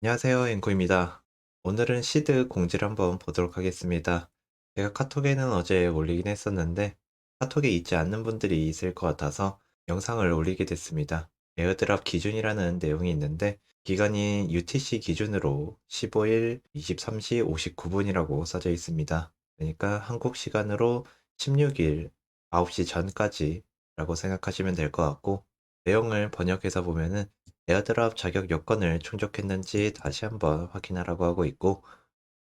안녕하세요. 앵코입니다. 오늘은 시드 공지를 한번 보도록 하겠습니다. 제가 카톡에는 어제 올리긴 했었는데 카톡에 있지 않는 분들이 있을 것 같아서 영상을 올리게 됐습니다. 에어드랍 기준이라는 내용이 있는데 기간이 UTC 기준으로 15일 23시 59분이라고 써져 있습니다. 그러니까 한국 시간으로 16일 9시 전까지 라고 생각하시면 될 것 같고 내용을 번역해서 보면은 에어드랍 자격 요건을 충족했는지 다시 한번 확인하라고 하고 있고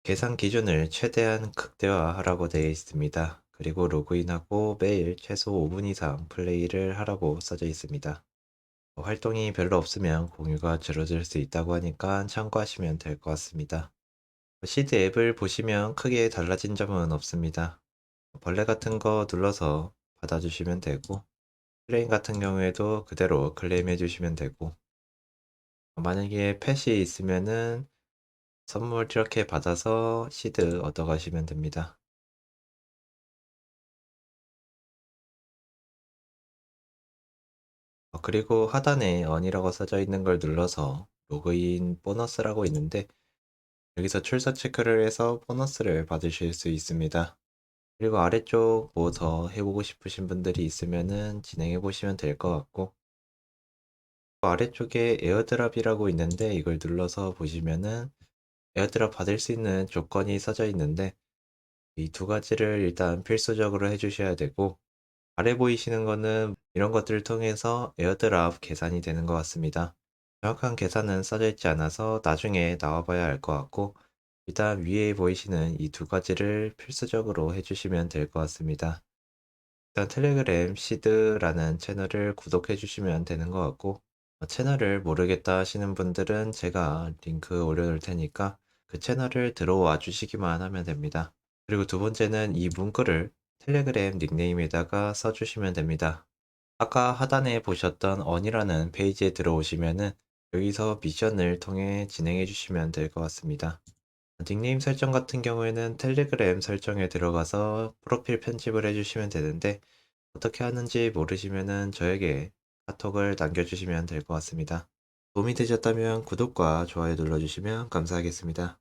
계산 기준을 최대한 극대화하라고 되어 있습니다. 그리고 로그인하고 매일 최소 5분 이상 플레이를 하라고 써져 있습니다. 활동이 별로 없으면 공유가 줄어들 수 있다고 하니까 참고하시면 될 것 같습니다. 시드 앱을 보시면 크게 달라진 점은 없습니다. 벌레 같은 거 눌러서 받아주시면 되고 클레임 같은 경우에도 그대로 클레임 해 주시면 되고 만약에 펫이 있으면은 선물 이렇게 받아서 시드 얻어 가시면 됩니다. 어, 그리고 하단에 언이라고 써져 있는 걸 눌러서 로그인 보너스라고 있는데 여기서 출석 체크를 해서 보너스를 받으실 수 있습니다. 그리고 아래쪽 뭐 더 해보고 싶으신 분들이 있으면은 진행해 보시면 될 것 같고 아래쪽에 에어드랍이라고 있는데 이걸 눌러서 보시면은 에어드랍 받을 수 있는 조건이 써져 있는데 이 두 가지를 일단 필수적으로 해주셔야 되고 아래 보이시는 거는 이런 것들을 통해서 에어드랍 계산이 되는 것 같습니다. 정확한 계산은 써져 있지 않아서 나중에 나와봐야 알 것 같고 일단 위에 보이시는 이 두 가지를 필수적으로 해주시면 될 것 같습니다. 일단 텔레그램 시드라는 채널을 구독해 주시면 되는 것 같고 어, 채널을 모르겠다 하시는 분들은 제가 링크 올려놓을 테니까 그 채널을 들어와 주시기만 하면 됩니다. 그리고 두 번째는 이 문구를 텔레그램 닉네임에다가 써주시면 됩니다. 아까 하단에 보셨던 언이라는 페이지에 들어오시면은 여기서 미션을 통해 진행해 주시면 될 것 같습니다. 닉네임 설정 같은 경우에는 텔레그램 설정에 들어가서 프로필 편집을 해주시면 되는데 어떻게 하는지 모르시면은 저에게 카톡을 남겨주시면 될 것 같습니다. 도움이 되셨다면 구독과 좋아요 눌러주시면 감사하겠습니다.